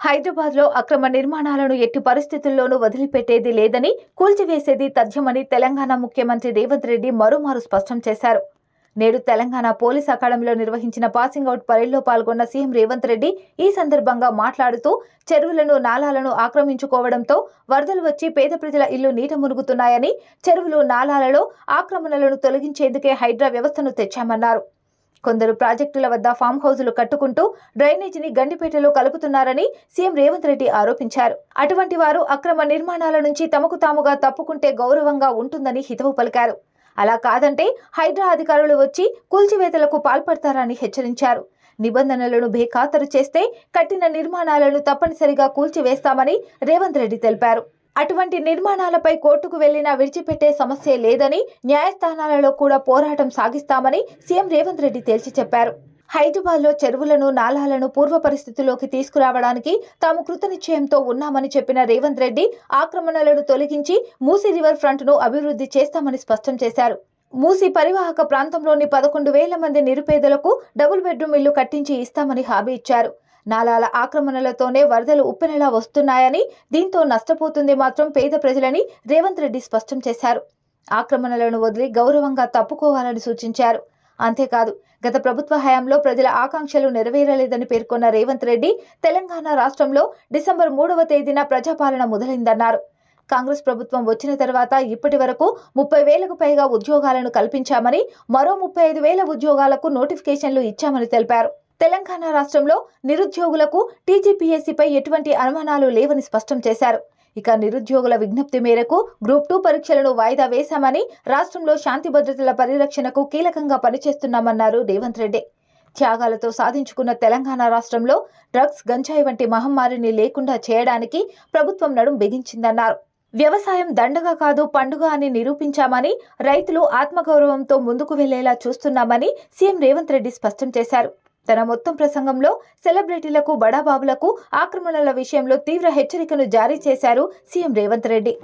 హైదరాబాద్లో అక్రమ నిర్మాణాలను ఎట్టి పరిస్థితుల్లోనూ వదిలిపెట్టేది లేదని కూల్చివేసేది తథ్యమని తెలంగాణ ముఖ్యమంత్రి రేవంత్ రెడ్డి మరోమారు స్పష్టం చేశారు. నేడు తెలంగాణ పోలీస్ అకాడమీలో నిర్వహించిన పాసింగ్ అవుట్ పరేడ్లో పాల్గొన్న సీఎం రేవంత్ రెడ్డి ఈ సందర్భంగా మాట్లాడుతూ చెరువులను నాలాలను ఆక్రమించుకోవడంతో వరదలు వచ్చి పేద ప్రజల ఇల్లు నీట మునుగుతున్నాయని చెరువులు నాలాలలో ఆక్రమణలను తొలగించేందుకే హైడ్రా వ్యవస్థను తెచ్చామన్నారు. కొందరు ప్రాజెక్టుల వద్ద ఫామ్ హౌజులు కట్టుకుంటూ డ్రైనేజీని గండిపేటలో కలుపుతున్నారని సీఎం రేవంత్ రెడ్డి ఆరోపించారు. అటువంటి వారు అక్రమ నిర్మాణాల నుంచి తమకు తాముగా తప్పుకుంటే గౌరవంగా ఉంటుందని హితవు పలికారు. అలా కాదంటే హైడ్రా అధికారులు వచ్చి కూల్చివేతలకు పాల్పడతారని హెచ్చరించారు. నిబంధనలను బేఖాతరు చేస్తే కట్టిన నిర్మాణాలను తప్పనిసరిగా కూల్చివేస్తామని రేవంత్ రెడ్డి తెలిపారు. అటువంటి నిర్మాణాలపై కోర్టుకు వెళ్ళినా విడిచిపెట్టే సమస్య లేదని న్యాయస్థానాలలో కూడా పోరాటం సాగిస్తామని సీఎం రేవంత్ రెడ్డి తేల్చి చెప్పారు. హైదరాబాద్లో చెరువులను నాలాలను పూర్వ పరిస్థితిలోకి తీసుకురావడానికి తాము కృతనిశ్చయంతో ఉన్నామని చెప్పిన రేవంత్ రెడ్డి ఆక్రమణలను తొలగించి మూసీ రివర్ ఫ్రంట్ను అభివృద్ధి చేస్తామని స్పష్టం చేశారు. మూసి పరివాహక ప్రాంతంలోని పదకొండు వేల మంది నిరుపేదలకు డబుల్ బెడ్రూమ్ ఇల్లు కట్టించి ఇస్తామని హామీ ఇచ్చారు. నాలాల ఆక్రమణలతోనే వరదలు ఉప్పెనలా వస్తున్నాయని దీంతో నష్టపోతుంది మాత్రం పేద ప్రజలని రేవంత్ రెడ్డి స్పష్టం చేశారు. ఆక్రమణలను వదిలి గౌరవంగా తప్పుకోవాలని సూచించారు. అంతేకాదు గత ప్రభుత్వ హయాంలో ప్రజల ఆకాంక్షలు నెరవేరలేదని పేర్కొన్న రేవంత్ రెడ్డి తెలంగాణ రాష్ట్రంలో డిసెంబర్ మూడవ తేదీన ప్రజాపాలన మొదలైందన్నారు. కాంగ్రెస్ ప్రభుత్వం వచ్చిన తర్వాత ఇప్పటి వరకు ముప్పై వేలకు పైగా ఉద్యోగాలను కల్పించామని మరో ముప్పై ఐదు వేల ఉద్యోగాలకు నోటిఫికేషన్లు ఇచ్చామని తెలిపారు. తెలంగాణ రాష్ట్రంలో నిరుద్యోగులకు టీజీపీఎస్సీపై ఎటువంటి అనుమానాలు లేవని స్పష్టం చేశారు. ఇక నిరుద్యోగుల విజ్ఞప్తి మేరకు గ్రూప్ టూ పరీక్షలను వాయిదా వేశామని రాష్ట్రంలో శాంతి భద్రతల పరిరక్షణకు కీలకంగా పనిచేస్తున్నామన్నారు రేవంత్ రెడ్డి. త్యాగాలతో సాధించుకున్న తెలంగాణ రాష్ట్రంలో డ్రగ్స్ గంజాయి వంటి మహమ్మారిని లేకుండా చేయడానికి ప్రభుత్వం నడుం బిగించిందన్నారు. వ్యవసాయం దండగ కాదు పండుగ అని నిరూపించామని రైతులు ఆత్మగౌరవంతో ముందుకు వెళ్ళేలా చూస్తున్నామని సీఎం రేవంత్ రెడ్డి స్పష్టం చేశారు. తన మొత్తం ప్రసంగంలో సెలబ్రిటీలకు బడాబాబులకు ఆక్రమణల విషయంలో తీవ్ర హెచ్చరికను జారీ చేశారు సీఎం రేవంత్ రెడ్డి.